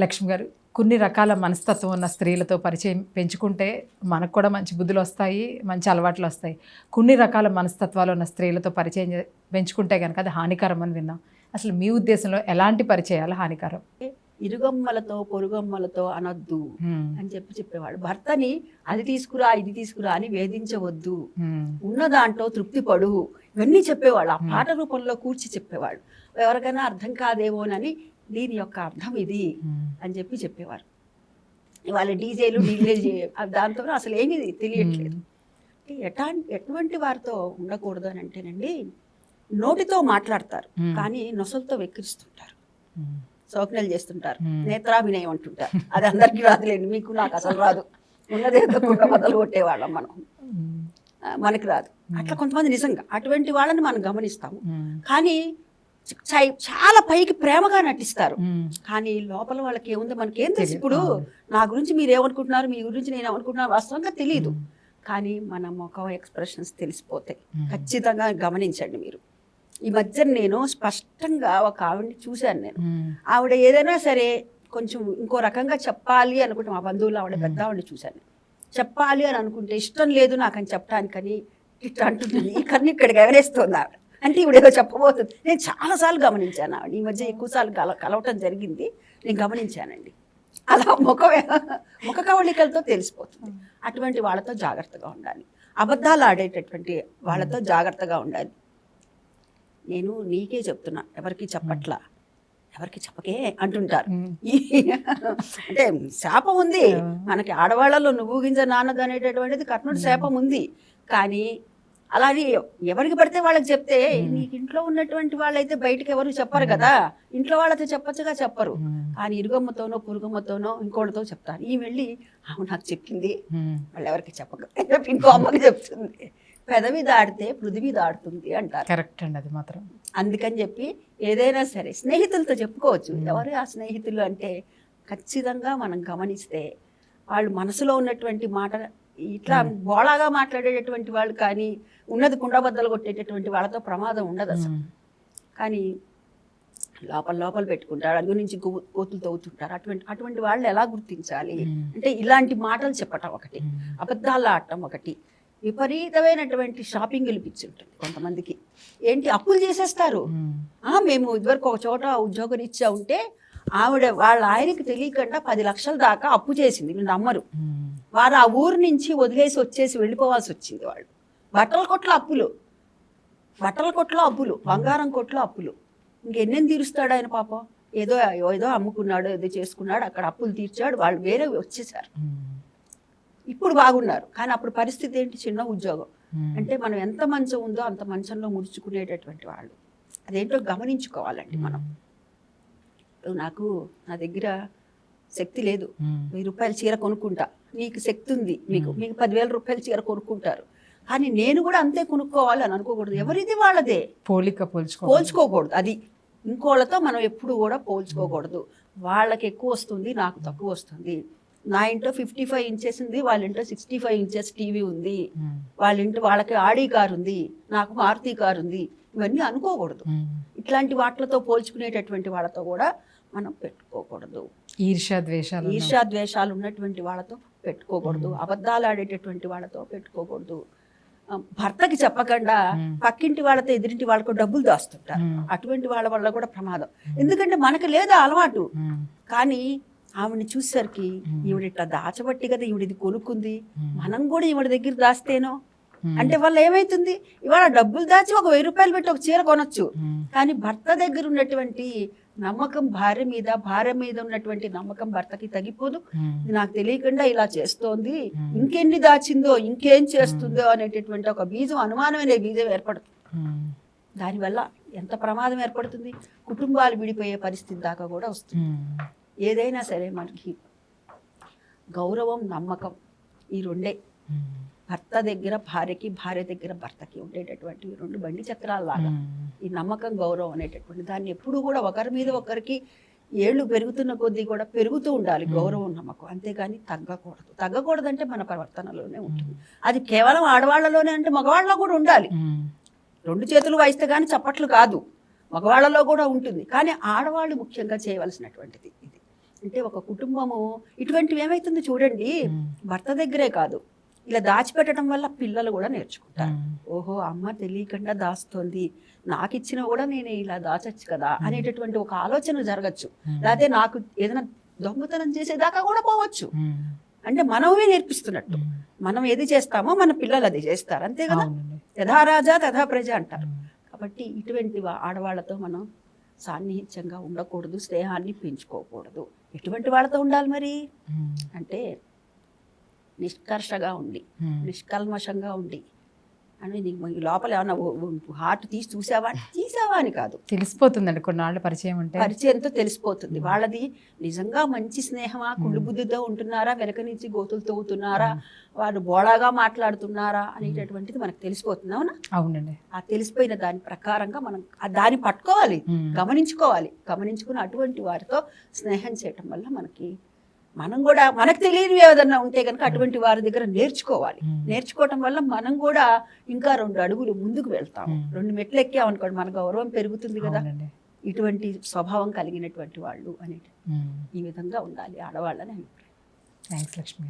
లక్ష్మి గారు కొన్ని రకాల మనస్తత్వం ఉన్న స్త్రీలతో పరిచయం పెంచుకుంటే మనకు కూడా మంచి బుద్ధులు వస్తాయి మంచి అలవాట్లు వస్తాయి. కొన్ని రకాల మనస్తత్వాలు ఉన్న స్త్రీలతో పరిచయం పెంచుకుంటే కనుక అది హానికరం అని విన్నాం. అసలు మీ ఉద్దేశంలో ఎలాంటి పరిచయాలు హానికరం? ఇరుగమ్మలతో పొరుగమ్మలతో అనొద్దు. అని చెప్పి చెప్పేవాడు. భర్తని అది తీసుకురా ఇది తీసుకురా అని వేధించవద్దు. ఉన్న దాంట్లో తృప్తి పడు. ఇవన్నీ చెప్పేవాడు ఆ పాట రూపంలో కూర్చి చెప్పేవాడు. ఎవరికైనా అర్థం కాదేమోనని దీని యొక్క అర్థం ఇది. అని చెప్పి చెప్పేవారు. ఇవాళ డీజేలు డీజే దాంతో అసలు ఏమీ తెలియట్లేదు. ఎటా ఎటువంటి వారితో ఉండకూడదు అని అంటేనండి నోటితో మాట్లాడతారు. కానీ నొసలతో వెక్కిరిస్తుంటారు. సౌజ్ఞలు చేస్తుంటారు. నేత్రాభినయం అంటుంటారు. అది అందరికీ రాదులేండి మీకు నాకు అసలు రాదు. ఉన్నదేదో కుండ మొదలు కొట్టేవాళ్ళం మనం. మనకి రాదు. అట్లా కొంతమంది నిజంగా అటువంటి వాళ్ళని మనం గమనిస్తాము. కానీ చాలా పైకి ప్రేమగా నటిస్తారు. కానీ లోపల వాళ్ళకి ఏముందో? మనకి ఏం తెలుసు. ఇప్పుడు. నా గురించి మీరు ఏమనుకుంటున్నారు? మీ గురించి నేను ఏమనుకుంటున్నాను? వాస్తవంగా తెలియదు కానీ మన ముఖం ఎక్స్ప్రెషన్స్ తెలిసిపోతాయి. ఖచ్చితంగా గమనించండి మీరు. ఈ మధ్య నేను స్పష్టంగా ఒక ఆవిడని చూశాను నేను. ఆవిడ ఏదైనా సరే కొంచెం ఇంకో రకంగా చెప్పాలి అనుకుంటే మా బంధువులు ఆవిడ పెద్ద ఆవిడని చూశాను చెప్పాలి అని అనుకుంటే ఇష్టం లేదు నాకు అని చెప్పడానికని ఇట్లా అంటుంది ఈ కన్ను ఇక్కడికి ఎవరేస్తుంది ఆవిడ. అంటే ఈవిడ ఏదో చెప్పబోతుంది నేను చాలాసార్లు గమనించాను ఆవిడ. ఈ మధ్య ఎక్కువసార్లు కల కలవటం జరిగింది. నేను గమనించానండి. అలా ముఖ ముఖ కవళికలతో తెలిసిపోతుంది. అటువంటి వాళ్ళతో జాగ్రత్తగా ఉండాలి. అబద్ధాలు ఆడేటటువంటి వాళ్ళతో జాగ్రత్తగా ఉండాలి. నేను నీకే చెప్తున్నా ఎవరికి చెప్పట్లా? ఎవరికి చెప్పకే అంటుంటారు. అంటే శాపం ఉంది. మనకి ఆడవాళ్ళలో నువ్వు గింజ నాన్నది అనేటటువంటిది కర్ణుడి శాపం ఉంది. కానీ అలాగే ఎవరికి పడితే వాళ్ళకి చెప్తే నీకు ఇంట్లో ఉన్నటువంటి వాళ్ళైతే బయటకు ఎవరు చెప్పరు కదా. ఇంట్లో వాళ్ళతో చెప్పచ్చుగా చెప్పరు. కానీ ఇరుగమ్మతోనో పురుగమ్మతోనో ఇంకోటితో చెప్తారు ఈ వెళ్ళి ఆమె నాకు చెప్పింది. వాళ్ళు ఎవరికి చెప్పక చెప్పి ఇంకో అమ్మకి చెప్తుంది. పెదవి దాడితే పృథివీ దాడుతుంది అంటారు. కరెక్ట్ అండి అది మాత్రం. అందుకని చెప్పి ఏదైనా సరే స్నేహితులతో చెప్పుకోవచ్చు. ఎవరు ఆ స్నేహితులు అంటే ఖచ్చితంగా మనం గమనిస్తే వాళ్ళు మనసులో ఉన్నటువంటి మాట ఇట్లా బోళాగా మాట్లాడేటటువంటి వాళ్ళు కానీ ఉన్నది కుండబద్దలు కొట్టేటటువంటి వాళ్ళతో ప్రమాదం ఉండదు అసలు. కానీ లోపల లోపల పెట్టుకుంటారు అడుగు నుంచి కోతులు తవ్వుతుంటారు. అటువంటి అటువంటి వాళ్ళు ఎలా గుర్తించాలి. అంటే ఇలాంటి మాటలు చెప్పటం ఒకటి. అబద్ధాలు ఆడటం ఒకటి విపరీతమైనటువంటి షాపింగ్లు పిచ్చి ఉంటుంది కొంతమందికి. ఏంటి? అప్పులు చేసేస్తారు. మేము ఇదివరకు ఒక చోట ఉద్యోగం ఇచ్చా ఉంటే ఆవిడ వాళ్ళ ఆయనకి తెలియకుండా పది లక్షల దాకా అప్పు చేసింది. మీరు నమ్మరు. వారు ఆ ఊరు నుంచి వదిలేసి వచ్చేసి వెళ్ళిపోవాల్సి వచ్చింది వాళ్ళు. బట్టల కొట్ల అప్పులు. బట్టల కొట్లో అప్పులు. బంగారం కొట్లో అప్పులు. ఇంకెన్నెన్ని తీరుస్తాడు ఆయన పాపం? ఏదో ఏదో అమ్ముకున్నాడు ఏదో చేసుకున్నాడు అక్కడ అప్పులు తీర్చాడు వాళ్ళు వేరే వచ్చేసారు. ఇప్పుడు బాగున్నారు. కానీ అప్పుడు పరిస్థితి ఏంటి? చిన్న ఉద్యోగం. అంటే మనం ఎంత మంచం ఉందో అంత మంచంలో ముడుచుకునేటటువంటి వాళ్ళు. అదేంటో గమనించుకోవాలండి మనం. ఇప్పుడు నాకు నా దగ్గర శక్తి లేదు. వెయ్యి రూపాయల చీర కొనుక్కుంటా. నీకు శక్తి ఉంది మీకు మీకు పదివేల రూపాయల చీర కొనుక్కుంటారు. కానీ నేను కూడా అంతే కొనుక్కోవాలి అని అనుకోకూడదు. ఎవరిది వాళ్ళదే? పోలిక పోల్చుకో పోల్చుకోకూడదు. అది ఇంకోళ్ళతో మనం ఎప్పుడు కూడా పోల్చుకోకూడదు. వాళ్ళకి ఎక్కువ వస్తుంది నాకు తక్కువ వస్తుంది. నా ఇంట్లో ఫిఫ్టీ ఫైవ్ ఇంచెస్ ఉంది వాళ్ళ ఇంట్లో సిక్స్టీ ఫైవ్ ఇంచెస్ టీవీ ఉంది. వాళ్ళ ఇంటి వాళ్ళకి ఆడి కార్ ఉంది నాకు మారుతి కార్ ఉంది. ఇవన్నీ అనుకోకూడదు. ఇట్లాంటి వాటిలతో పోల్చుకునేటటువంటి వాళ్ళతో కూడా మనం పెట్టుకోకూడదు. ఈర్ష్య ద్వేషాలు ఈర్ష్యా ద్వేషాలు ఉన్నటువంటి వాళ్ళతో పెట్టుకోకూడదు. అబద్ధాలు ఆడేటటువంటి వాళ్ళతో పెట్టుకోకూడదు. భర్తకి చెప్పకుండా. పక్కింటి వాళ్ళతో ఎదురింటి వాళ్ళకు డబ్బులు దాస్తుంటారు. అటువంటి వాళ్ళ వల్ల కూడా ప్రమాదం. ఎందుకంటే మనకు లేదా అలవాటు. కానీ ఆవిడని చూసేసరికి ఈవిడ ఇట్లా దాచబట్టి కదా ఈవిడ ఇది కొనుక్కుంది. మనం కూడా ఈవిడ దగ్గర దాస్తేనో. అంటే వాళ్ళు ఏమైతుంది? ఇవాళ డబ్బులు దాచి ఒక వెయ్యి రూపాయలు పెట్టి ఒక చీర కొనొచ్చు. కానీ భర్త దగ్గర ఉన్నటువంటి నమ్మకం భార్య మీద భార్య మీద ఉన్నటువంటి నమ్మకం భర్తకి తగ్గిపోదు. నాకు తెలియకుండా ఇలా చేస్తోంది. ఇంకెన్ని దాచిందో ఇంకేం చేస్తుందో అనేటటువంటి ఒక బీజం అనుమానమైన బీజం ఏర్పడుతుంది. దానివల్ల ఎంత ప్రమాదం ఏర్పడుతుంది? కుటుంబాలు విడిపోయే పరిస్థితి దాకా కూడా వస్తుంది. ఏదైనా సరే మనకి గౌరవం నమ్మకం ఈ రెండే. భర్త దగ్గర భార్యకి భార్య దగ్గర భర్తకి ఉండేటటువంటి రెండు బండి చక్రాల లాగా. ఈ నమ్మకం గౌరవం అనేటటువంటి దాన్ని ఎప్పుడు కూడా ఒకరి మీద ఒకరికి ఏళ్ళు పెరుగుతున్న కొద్దీ కూడా పెరుగుతూ ఉండాలి గౌరవం నమ్మకం. అంతేగాని తగ్గకూడదు. తగ్గకూడదంటే మన ప్రవర్తనలోనే ఉంటుంది. అది కేవలం ఆడవాళ్ళలోనే అంటే మగవాళ్ళలో కూడా ఉండాలి. రెండు చేతులు వాయిస్తే కానీ చప్పట్లు కాదు. మగవాళ్ళలో కూడా ఉంటుంది. కానీ ఆడవాళ్ళు ముఖ్యంగా చేయవలసినటువంటిది ఇది. అంటే ఒక కుటుంబము ఇటువంటివి ఏమైతుంది చూడండి. భర్త దగ్గరే కాదు. ఇలా దాచిపెట్టడం వల్ల పిల్లలు కూడా నేర్చుకుంటారు. ఓహో అమ్మ తెలియకుండా దాస్తోంది నాకు ఇచ్చిన కూడా నేను ఇలా దాచచ్చు కదా అనేటటువంటి ఒక ఆలోచన జరగచ్చు. లేకపోతే నాకు ఏదైనా దొంగతనం చేసేదాకా కూడా పోవచ్చు. అంటే మనమే నేర్పిస్తున్నట్టు. మనం ఏది చేస్తామో మన పిల్లలు అది చేస్తారు అంతే కదా అవునండి యథా రాజా తథా ప్రజ అంటారు. కాబట్టి ఇటువంటి ఆడవాళ్ళతో మనం సాన్నిహిత్యంగా ఉండకూడదు స్నేహాన్ని పెంచుకోకూడదు ఎటువంటి వాళ్ళతో ఉండాలి మరి. అంటే నిష్కర్షగా ఉండి. నిష్కల్మషంగా ఉండి. అని నీకు ఈ లోపల ఏమన్నా హార్ట్ తీసి చూసావా? తీసావా అని కాదు. తెలిసిపోతుందండి కొన్నాళ్ళు పరిచయం ఉంటే. పరిచయంతో తెలిసిపోతుంది. వాళ్ళది నిజంగా మంచి స్నేహమా? కుళ్ళు బుద్ధితో ఉంటున్నారా? వెనక నుంచి గోతులు తవ్వుతున్నారా? వారు బోళాగా మాట్లాడుతున్నారా? అనేటటువంటిది మనకు తెలిసిపోతుంది. అవునా? అవునండి. ఆ తెలిసిపోయిన దాని ప్రకారంగా మనం ఆ దాన్ని పట్టుకోవాలి. గమనించుకోవాలి. గమనించుకుని అటువంటి వారితో స్నేహం చేయటం వల్ల మనకి మనం కూడా మనకు తెలియనివి ఏదన్నా ఉంటే కనుక అటువంటి వారి దగ్గర నేర్చుకోవాలి. ఉమ్. నేర్చుకోవటం వల్ల మనం కూడా ఇంకా రెండు అడుగులు ముందుకు వెళ్తాం ఉమ్. రెండు మెట్లు ఎక్కామనుకోండి మన గౌరవం పెరుగుతుంది కదా. ఇటువంటి స్వభావం కలిగినటువంటి వాళ్ళు అనేది. ఈ విధంగా ఉండాలి ఆడవాళ్ళని అభిప్రాయం. థ్యాంక్స్ లక్ష్మి